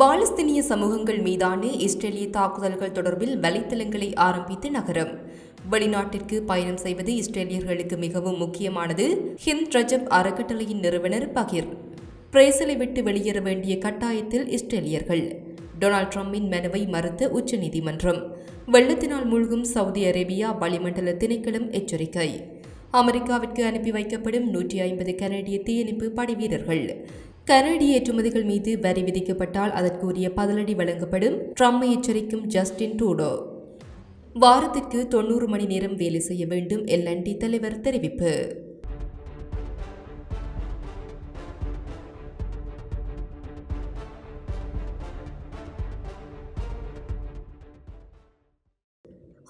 பாலஸ்தீனிய சமூகங்கள் மீதான இஸ்ரேலிய தாக்குதல்கள் தொடர்பில் வலைத்தளங்களை ஆரம்பித்து நகரம். வெளிநாட்டிற்கு பயணம் செய்வது இஸ்ரேலியர்களுக்கு மிகவும் முக்கியமானது ஹிந்த் ரஜப் அறக்கட்டளையின் நிறுவனர் பகிர். பிரேசலை விட்டு வெளியேற வேண்டிய கட்டாயத்தில் இஸ்ரேலியர்கள். டொனால்ட் ட்ரம்பின் மனுவை மறுத்த உச்சநீதிமன்றம். வெள்ளத்தினால் மூழ்கும் சவுதி அரேபியா வளிமண்டல திணைக்களம் எச்சரிக்கை. அமெரிக்காவிற்கு அனுப்பி வைக்கப்படும் நூற்றி ஐம்பது கனடிய தீயணைப்பு படைவீரர்கள். கனடி ஏற்றுமதிகள் மீது வரி விதிக்கப்பட்டால் அதற்குரிய பதிலடி வழங்கப்படும். ட்ரம்மை எச்சரிக்கும் ஜஸ்டின் ட்ரூடோ. வாரத்திற்கு தொண்ணூறு மணி நேரம் வேலை செய்ய வேண்டும் எல்என்டி தலைவர் தெரிவிப்பு.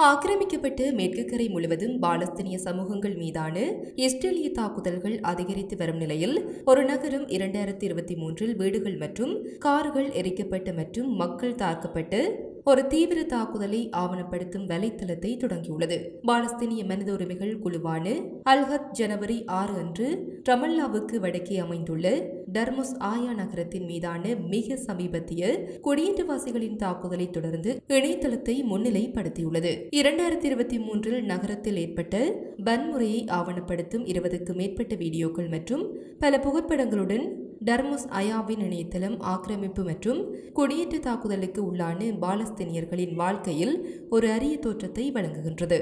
ஆக்கிரமிக்கப்பட்டு மேற்கு கரை முழுவதும் பாலஸ்தீனிய சமூகங்கள் மீதான இஸ்ரேலிய தாக்குதல்கள் அதிகரித்து வரும் நிலையில் ஒரு நகரம் இரண்டாயிரத்தி இருபத்தி மூன்றில் வீடுகள் மற்றும் கார்கள் எரிக்கப்பட்ட மற்றும் மக்கள் தாக்கப்பட்டு ஒரு தீவிர தாக்குதலை ஆவணப்படுத்தும் வலைத்தளத்தை தொடங்கியுள்ளது. பாலஸ்தீனிய மனித உரிமைகள் குழுவான அல்ஹத் ஜனவரி ஆறு அன்று ரமல்லாவுக்கு வடக்கே அமைந்துள்ள டர்முஸ் ஆயா நகரத்தின் மீதான மிக சமீபத்திய குடியேற்றவாசிகளின் தாக்குதலை தொடர்ந்து இணையதளத்தை முன்னிலைப்படுத்தியுள்ளது. இரண்டாயிரத்தி இருபத்தி மூன்றில் நகரத்தில் ஏற்பட்ட வன்முறையை ஆவணப்படுத்தும் இருபதுக்கும் மேற்பட்ட வீடியோக்கள் மற்றும் பல புகைப்படங்களுடன் டர்முஸ் அயாவின் இணையதளம் ஆக்கிரமிப்பு மற்றும் குடியேற்ற தாக்குதலுக்கு உள்ளான பாலஸ்தீனியர்களின் வாழ்க்கையில் ஒரு அரிய தோற்றத்தை வழங்குகின்றது.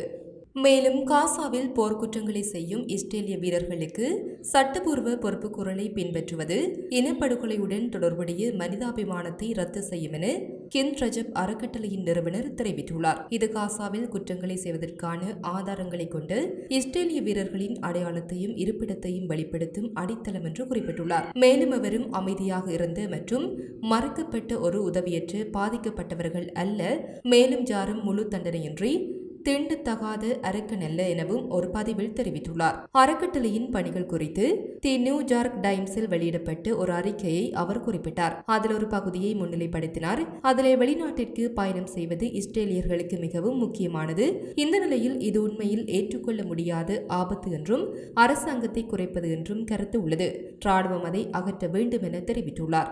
மேலும் காசாவில் போர்க்குற்றங்களை செய்யும் இஸ்ரேலிய வீரர்களுக்கு சட்டபூர்வ பொறுப்புக்கூறலை பின்பற்றுவது இனப்படுகொலையுடன் தொடர்புடைய மனிதாபிமானத்தை ரத்து செய்யும் என கின் ரஜப் அறக்கட்டளையின் நிறுவனர் தெரிவித்துள்ளார். இது காசாவில் குற்றங்களை செய்வதற்கான ஆதாரங்களை கொண்டு இஸ்ரேலிய வீரர்களின் அடையாளத்தையும் இருப்பிடத்தையும் வெளிப்படுத்தும் அடித்தளம் என்று குறிப்பிட்டுள்ளார். மேலும் அவரும் அமைதியாக இருந்த மற்றும் மறுக்கப்பட்ட ஒரு உதவியற்று பாதிக்கப்பட்டவர்கள் அல்ல மேலும் யாரும் முழு தண்டனையின்றி தீண்டத்தகாத அரக்கனல்ல எனவும் ஒரு பதிவில் தெரிவித்துள்ளார். அறக்கட்டளையின் பணிகள் குறித்து தி நியூ ஜார்க் டைம்ஸில் வெளியிடப்பட்டு ஒரு அறிக்கையை அவர் குறிப்பிட்டார். அதில் ஒரு பகுதியை முன்னிலைப்படுத்தினார். அதில் வெளிநாட்டிற்கு பயணம் செய்வது இஸ்ரேலியர்களுக்கு மிகவும் முக்கியமானது. இந்த நிலையில் இது உண்மையில் ஏற்றுக்கொள்ள முடியாத ஆபத்து என்றும் அரசாங்கத்தை குறைப்பது என்றும் கருத்து உள்ளது. ராணுவம் அதை அகற்ற வேண்டும் என தெரிவித்துள்ளார்.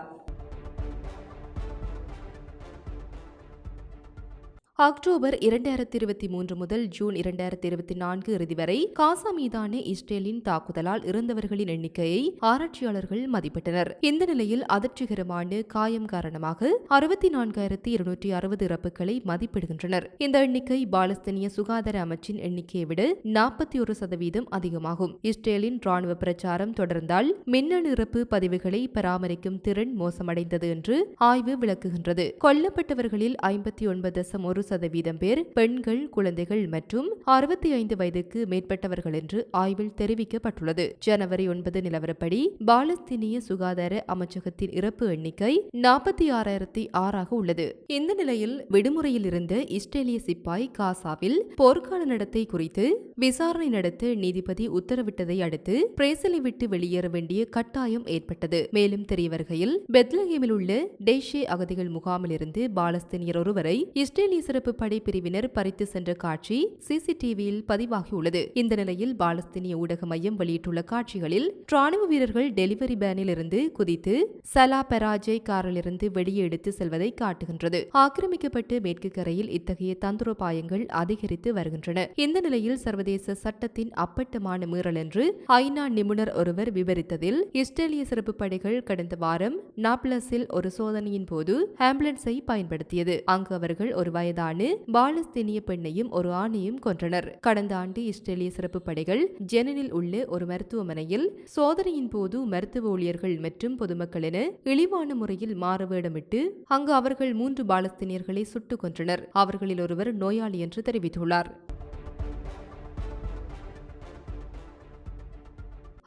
அக்டோபர் இரண்டாயிரத்தி இருபத்தி மூன்று முதல் ஜூன் இரண்டாயிரத்தி இருபத்தி நான்கு இறுதி வரை காசா மீதான இஸ்ரேலின் தாக்குதலால் இறந்தவர்களின் எண்ணிக்கையை ஆராய்ச்சியாளர்கள் மதிப்பிட்டனர். இந்த நிலையில் அதிர்ச்சிகரமான காயம் காரணமாக அறுபத்தி நான்காயிரத்தி இருநூற்றி அறுபது இறப்புகளை மதிப்பிடுகின்றனர். இந்த எண்ணிக்கை பாலஸ்தீனிய சுகாதார அமைச்சின் எண்ணிக்கையை விட நாற்பத்தி ஒரு சதவீதம் அதிகமாகும். இஸ்ரேலின் ராணுவ பிரச்சாரம் தொடர்ந்தால் மின்னணு இறப்பு பதிவுகளை பராமரிக்கும் திறன் மோசமடைந்தது என்று ஆய்வு விளக்குகின்றது. கொல்லப்பட்டவர்களில் ஐம்பத்தி ஒன்பது தசம் ஒரு சதவீதம் பேர் பெண்கள் குழந்தைகள் மற்றும் அறுபத்தி ஐந்து வயதுக்கு மேற்பட்டவர்கள் என்று ஆய்வில் தெரிவிக்கப்பட்டுள்ளது. ஜனவரி ஒன்பது நிலவரப்படி பாலஸ்தீனிய சுகாதார அமைச்சகத்தின் இறப்பு எண்ணிக்கை நாற்பத்தி ஆறாயிரத்தி ஆறாக உள்ளது. இந்த நிலையில் விடுமுறையில் இருந்த இஸ்ரேலிய சிப்பாய் காசாவில் போர்க்கால நடத்தை குறித்து விசாரணை நடத்த நீதிபதி உத்தரவிட்டதை அடுத்து பிரேசலை விட்டு வெளியேற வேண்டிய கட்டாயம் ஏற்பட்டது. மேலும் தெரியவருகையில் பெத்லஹேமில் உள்ள டேஷே அகதிகள் முகாமில் இருந்து பாலஸ்தீனியர் ஒருவரை இஸ்ரேலிய சிறப்பு படை பிரிவினர் பறித்து சென்ற காட்சி சிசிடிவியில் பதிவாகியுள்ளது. இந்த நிலையில் பாலஸ்தீனிய ஊடக மையம் வெளியிட்டுள்ள காட்சிகளில் ராணுவ வீரர்கள் டெலிவரி பேனில் இருந்து குதித்து சலா பெராஜை காரிலிருந்து வெளியே எடுத்து செல்வதை காட்டுகின்றது. ஆக்கிரமிக்கப்பட்டு மேற்கு கரையில் இத்தகைய தந்திரோபாயங்கள் அதிகரித்து வருகின்றன. இந்த நிலையில் சர்வதேச சட்டத்தின் அப்பட்டமான மீறல் என்று ஐநா நிபுணர் ஒருவர் விவரித்ததில் இஸ்ரேலிய சிறப்பு படைகள் கடந்த வாரம் நாப்லஸில் ஒரு சோதனையின் போது ஆம்புலன்ஸை பயன்படுத்தியது. அங்கு அவர்கள் ஒரு வயதான பாலஸ்தீனிய பெண்ணையும் ஒரு ஆணையும் கொன்றனர். கடந்த ஆண்டு இஸ்ரேலிய சிறப்பு படைகள் ஜெனனில் உள்ள ஒரு மருத்துவமனையில் சோதனையின் போது மருத்துவ ஊழியர்கள் மற்றும் பொதுமக்கள் என இழிவான முறையில் மாறுவேடமிட்டு அங்கு அவர்கள் மூன்று பாலஸ்தீனியர்களை சுட்டுக் கொன்றனர். அவர்களில் ஒருவர் நோயாளி என்று தெரிவித்துள்ளார்.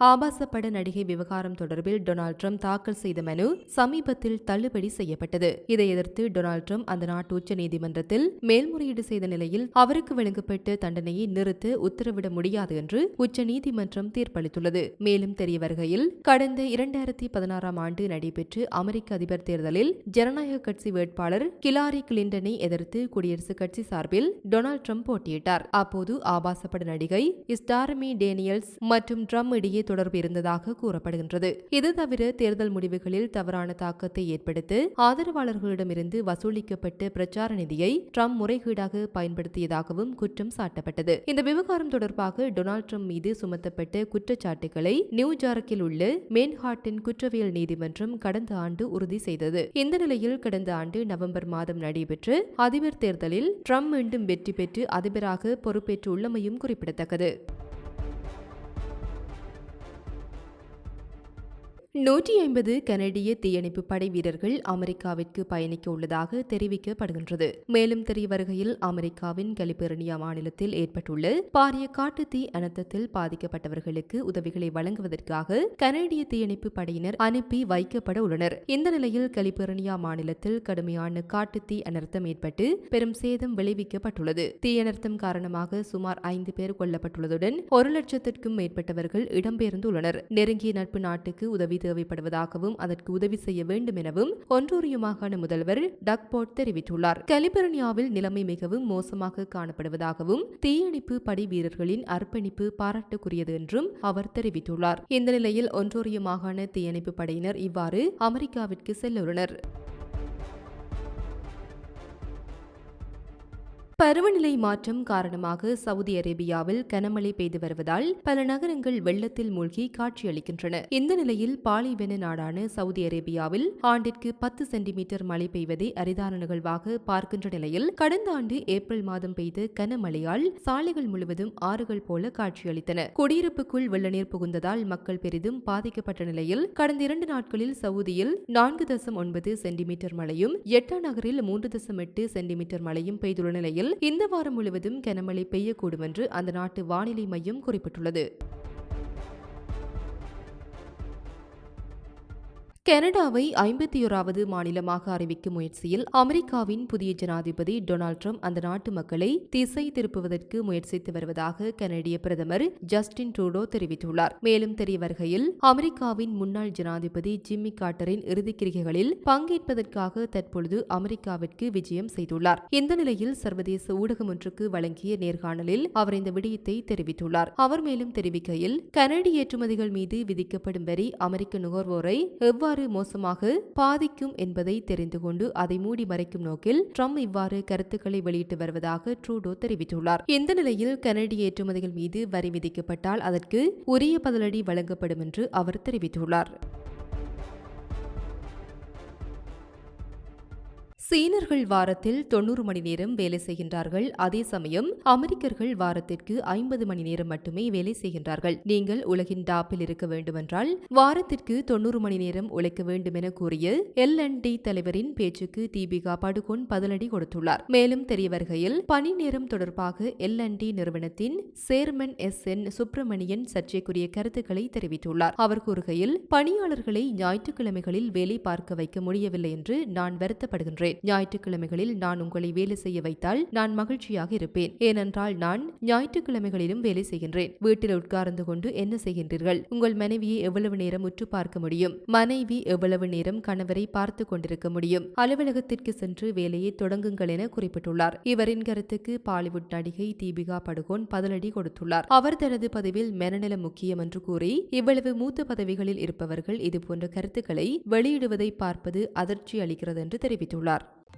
ஆபாச பட நடிகை விவகாரம் தொடர்பில் டொனால்ட் ட்ரம்ப் தாக்கல் செய்த மனு சமீபத்தில் தள்ளுபடி செய்யப்பட்டது. இதை எதிர்த்து டொனால்ட் ட்ரம்ப் அந்த நாட்டு உச்ச நீதிமன்றத்தில் மேல்முறையீடு செய்த நிலையில் அவருக்கு வழங்கப்பட்ட தண்டனையை நிறுத்த உத்தரவிட முடியாது என்று உச்ச நீதிமன்றம் தீர்ப்பளித்துள்ளது. மேலும் தெரிய வருகையில் கடந்த இரண்டாயிரத்தி பதினாறாம் ஆண்டு நடைபெற்ற அமெரிக்க அதிபர் தேர்தலில் ஜனநாயக கட்சி வேட்பாளர் கிலாரி கிளின்டனை எதிர்த்து குடியரசுக் கட்சி சார்பில் டொனால்ட் ட்ரம்ப் போட்டியிட்டார். அப்போது ஆபாசப்பட நடிகை ஸ்டார்மி டேனியல்ஸ் மற்றும் ட்ரம்ப் இடையே தொடர்பு இருந்ததாக கூறப்படுகின்றது. இது தவிர தேர்தல் முடிவுகளில் தவறான தாக்கத்தை ஏற்படுத்த ஆதரவாளர்களிடமிருந்து வசூலிக்கப்பட்ட பிரச்சார நிதியை ட்ரம்ப் முறைகேடாக பயன்படுத்தியதாகவும் குற்றம் சாட்டப்பட்டது. இந்த விவகாரம் தொடர்பாக டொனால்ட் ட்ரம்ப் மீது சுமத்தப்பட்ட குற்றச்சாட்டுகளை நியூஜார்க்கில் உள்ள மேன்ஹாட்டின் குற்றவியல் நீதிமன்றம் கடந்த ஆண்டு உறுதி செய்தது. இந்த நிலையில் கடந்த ஆண்டு நவம்பர் மாதம் நடைபெற்ற அதிபர் தேர்தலில் ட்ரம்ப் மீண்டும் வெற்றி பெற்று அதிபராக பொறுப்பேற்றுள்ளமையும் குறிப்பிடத்தக்கது. நூற்றி ஐம்பது கனடிய தீயணைப்பு படை வீரர்கள் அமெரிக்காவிற்கு பயணிக்க உள்ளதாக தெரிவிக்கப்படுகின்றது. மேலும் தெரிய வருகையில் அமெரிக்காவின் கலிபெர்னியா மாநிலத்தில் ஏற்பட்டுள்ள பாரிய காட்டு தீ அனர்த்தத்தில் பாதிக்கப்பட்டவர்களுக்கு உதவிகளை வழங்குவதற்காக கனடிய தீயணைப்பு படையினர் அனுப்பி வைக்கப்பட உள்ளனர். இந்த நிலையில் கலிபெர்னியா மாநிலத்தில் கடுமையான காட்டு தீ அனர்த்தம் ஏற்பட்டு பெரும் சேதம் விளைவிக்கப்பட்டுள்ளது. தீ அனர்த்தம் காரணமாக சுமார் ஐந்து பேர் கொல்லப்பட்டுள்ளதுடன் ஒரு லட்சத்திற்கும் மேற்பட்டவர்கள் இடம்பெயர்ந்துள்ளனர். நெருங்கிய நட்பு நாட்டுக்கு உதவி தேவைப்படுவதாகவும் அதற்கு உதவி செய்ய வேண்டும் எனவும் ஒன்றூரிய மாகாண முதல்வர் டக்போர்ட் தெரிவித்துள்ளார். கலிபர்னியாவில் நிலைமை மிகவும் மோசமாக காணப்படுவதாகவும் தீயணைப்பு படை வீரர்களின் அர்ப்பணிப்பு பாராட்டுக்குரியது என்றும் அவர் தெரிவித்துள்ளார். இந்த நிலையில் ஒன்றோரிய மாகாண தீயணைப்பு படையினர் இவ்வாறு அமெரிக்காவிற்கு செல்லுள்ளனர் பருவநிலை மாற்றம் காரணமாக சவுதி அரேபியாவில் கனமழை பெய்து வருவதால் பல நகரங்கள் வெள்ளத்தில் மூழ்கி காட்சியளிக்கின்றன. இந்த நிலையில் பாலைவன நாடான சவுதி அரேபியாவில் ஆண்டிற்கு பத்து சென்டிமீட்டர் மழை பெய்வதை அரிதான நிகழ்வாக பார்க்கின்ற நிலையில் கடந்த ஆண்டு ஏப்ரல் மாதம் பெய்த கனமழையால் சாலைகள் முழுவதும் ஆறுகள் போல காட்சியளித்தன. குடியிருப்புக்குள் வெள்ளநீர் புகுந்ததால் மக்கள் பெரிதும் பாதிக்கப்பட்ட நிலையில் கடந்த இரண்டு நாட்களில் சவுதியில் நான்கு தசம் ஒன்பது சென்டிமீட்டர் மழையும் எட்டா நகரில் மூன்று தசம் எட்டு சென்டிமீட்டர் மழையும் பெய்துள்ள நிலையில் இந்த வாரம் முழுவதும் கனமழை பெய்யக்கூடும் என்று அந்த நாட்டு வானிலை மையம் குறிப்பிட்டுள்ளது. கனடாவை ஐம்பத்தி ஓராவது மாநிலமாக அறிவிக்கும் முயற்சியில் அமெரிக்காவின் புதிய ஜனாதிபதி டொனால்ட் ட்ரம்ப் அந்த நாட்டு மக்களை திசை திருப்புவதற்கு முயற்சித்து வருவதாக கனடிய பிரதமர் ஜஸ்டின் ட்ரூடோ தெரிவித்துள்ளார். மேலும் தெரிய வருகையில் அமெரிக்காவின் முன்னாள் ஜனாதிபதி ஜிம்மி இறுதிக் இறுதிக்கிரிகைகளில் பங்கேற்பதற்காக தற்பொழுது அமெரிக்காவிற்கு விஜயம் செய்துள்ளார். இந்த நிலையில் சர்வதேச ஊடகம் ஒன்றுக்கு வழங்கிய நேர்காணலில் அவர் இந்த விடயத்தை தெரிவித்துள்ளார். அவர் மேலும் தெரிவிக்கையில் கனடி ஏற்றுமதிகள் மீது விதிக்கப்படும் வரி அமெரிக்க நுகர்வோரை எவ்வாறு எவ்வாறு மோசமாக பாதிக்கும் என்பதை தெரிந்து கொண்டு அதை மூடி மறைக்கும் நோக்கில் ட்ரம்ப் இவ்வாறு கருத்துக்களை வெளியிட்டு வருவதாக ட்ரூடோ தெரிவித்துள்ளார். இந்த நிலையில் கனடிய ஏற்றுமதிகள் மீது வரி விதிக்கப்பட்டால் அதற்கு உரிய பதிலடி வழங்கப்படும் என்று அவர் தெரிவித்துள்ளார். சீனர்கள் வாரத்தில் தொண்ணூறு மணி நேரம் வேலை செய்கின்றார்கள். அதே சமயம் அமெரிக்கர்கள் வாரத்திற்கு ஐம்பது மணி நேரம் மட்டுமே வேலை செய்கின்றார்கள். நீங்கள் உலகின் டாப்பில் இருக்க வேண்டுமென்றால் வாரத்திற்கு தொண்ணூறு மணி நேரம் உழைக்க வேண்டும் என கூறிய எல் என் டி தலைவரின் பேச்சுக்கு தீபிகா படுகோன் பதிலடி கொடுத்துள்ளார். மேலும் தெரிய வருகையில் பணி நேரம் தொடர்பாக எல் என் டி நிறுவனத்தின் சேர்மன் எஸ் என் சுப்பிரமணியன் சர்ச்சைக்குரிய கருத்துக்களை தெரிவித்துள்ளார். அவர் கூறுகையில் பணியாளர்களை ஞாயிற்றுக்கிழமைகளில் வேலை பார்க்க வைக்க முடியவில்லை என்று நான் வருத்தப்படுகின்றேன். ஞாயிற்றுக்கிழமைகளில் நான் உங்களை வேலை செய்ய வைத்தால் நான் மகிழ்ச்சியாக இருப்பேன். ஏனென்றால் நான் ஞாயிற்றுக்கிழமைகளிலும் வேலை செய்கின்றேன். வீட்டில் உட்கார்ந்து கொண்டு என்ன செய்கின்றீர்கள்? உங்கள் மனைவியை எவ்வளவு நேரம் உற்று பார்க்க முடியும்? மனைவி எவ்வளவு நேரம் கணவரை பார்த்து கொண்டிருக்க முடியும்? அலுவலகத்திற்கு சென்று வேலையை தொடங்குங்கள் என குறிப்பிட்டுள்ளார். இவரின் கருத்துக்கு பாலிவுட் நடிகை தீபிகா படுகோன் பதிலடி கொடுத்துள்ளார். அவர் தனது பதிவில் மனநலம் முக்கியம் என்று கூறி இவ்வளவு மூத்த பதவிகளில் இருப்பவர்கள் இதுபோன்ற கருத்துக்களை வெளியிடுவதை பார்ப்பது அதிர்ச்சி அளிக்கிறது என்று தெரிவித்துள்ளார்.